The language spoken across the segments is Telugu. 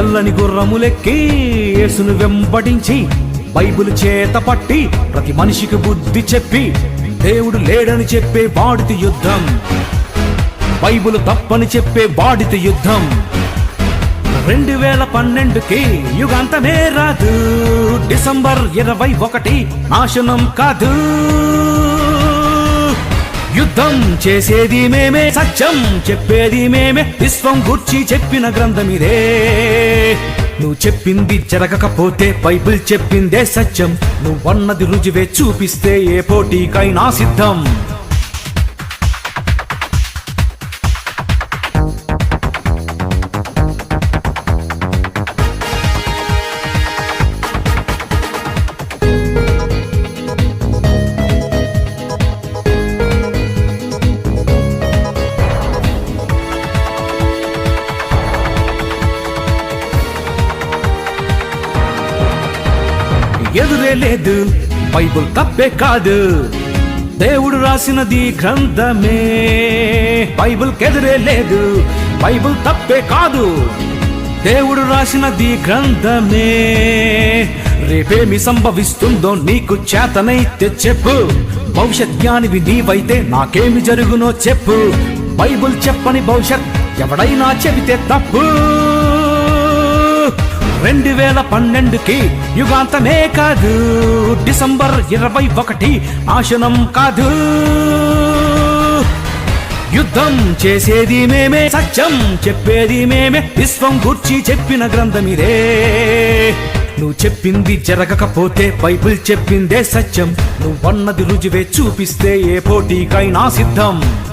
తెల్లని గుర్రములెక్కి యేసును వెంబడించి బైబిల్ చేత పట్టి ప్రతి మనిషికి బుద్ధి చెప్పి దేవుడు లేడని చెప్పే వాడితి యుద్ధం. బైబిల్ తప్పని చెప్పే వాడితి యుద్ధం. రెండు వేల పన్నెండుకి యుగాంతమే రాదు. డిసెంబర్ ఇరవై ఒకటి నాశనం కాదు. యుద్ధం చేసేది మేమే సత్యం చెప్పేది మేమే విశ్వం గుర్చి చెప్పిన గ్రంథం ఇదే నువ్వు చెప్పింది జరగకపోతే బైబిల్ చెప్పిందే సత్యం. నువ్వన్నది రుజువే చూపిస్తే ఏ పోటీకైనా సిద్ధం. ఎదురే లేదు. బైబుల్ తప్పే కాదు. దేవుడు రాసినది గ్రంథమే. బైబుల్ కెదిరే లేదు. బైబుల్ తప్పే కాదు. దేవుడు రాసినది గ్రంథమే. రేపేమి సంభవిస్తుందో నీకు చేతనైతే చెప్పు. భవిష్యత్ జ్ఞానివి నీవైతే నాకేమి జరుగునో చెప్పు. బైబుల్ చెప్పని భవిష్యత్ ఎవడైనా చెబితే తప్పు. రెండు వేల పన్నెండుకి యుగాంతమే కాదు డిసెంబర్ ఇరవై ఒకటి నాశనం కాదు. యుద్ధం చేసేది మేమే సత్యం చెప్పేది మేమే విశ్వం గుర్చి చెప్పిన గ్రంథం ఇదే. నువ్వు చెప్పింది జరగకపోతే బైబిల్ చెప్పిందే సత్యం. నువ్వన్నది రుజువే చూపిస్తే ఏ పోటీకైనా సిద్ధం.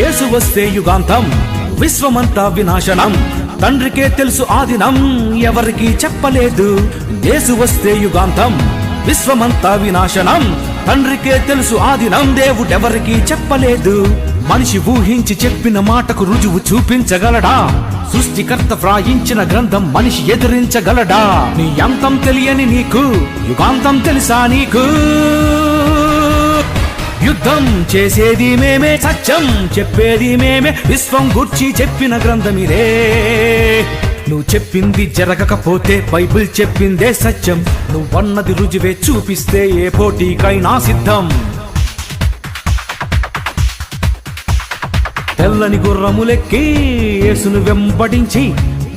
యేసు వస్తే యుగాంతం విశ్వమంతా వినాశనం. తండ్రికే తెలుసు ఆదినం ఎవరికి చెప్పలేదు. యేసు వస్తే యుగాంతం విశ్వమంతా వినాశనం. తండ్రికే తెలుసు ఆదినం దేవుడెవరికి చెప్పలేదు. మనిషి ఊహించి చెప్పిన మాటకు రుజువు చూపించగలడా? సృష్టికర్త వ్రాయించిన గ్రంథం మనిషి ఎదిరించగలడా? నీ అంతం తెలియని నీకు యుగాంతం తెలుసా నీకు? యుద్ధం చేసేది మేమే సత్యం చెప్పేది మేమే విశ్వం గుర్చి చెప్పిన గ్రంథమిదే. నువ్వు చెప్పింది జరగకపోతే బైబిల్ చెప్పిందే సత్యం. నువ్వన్నది రుజువే చూపిస్తే ఏ పోటీకైనా సిద్ధం. తెల్లని గుర్రములెక్కి యేసును వెంబడించి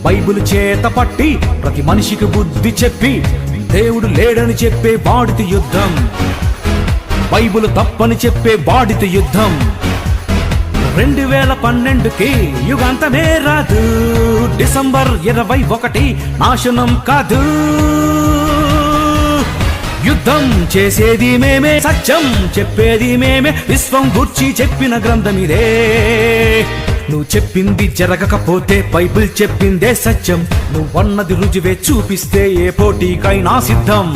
బైబిల్ చేత పట్టి ప్రతి మనిషికి బుద్ధి చెప్పి దేవుడు లేడని చెప్పే వాడితి యుద్ధం. బైబుల్ తప్పని చెప్పే వాడితి యుద్ధం. రెండు వేల పన్నెండుకి యుగాంతమే రాదు. డిసెంబర్ ఇరవై ఒకటి నాశనం కాదు. యుద్ధం చేసేది మేమే సత్యం చెప్పేది మేమే విశ్వం గుర్చి చెప్పిన గ్రంథం ఇదే. నువ్వు చెప్పింది జరగకపోతే బైబిల్ చెప్పిందే సత్యం. నువ్వన్నది రుజువే చూపిస్తే ఏ పోటీకైనా సిద్ధం.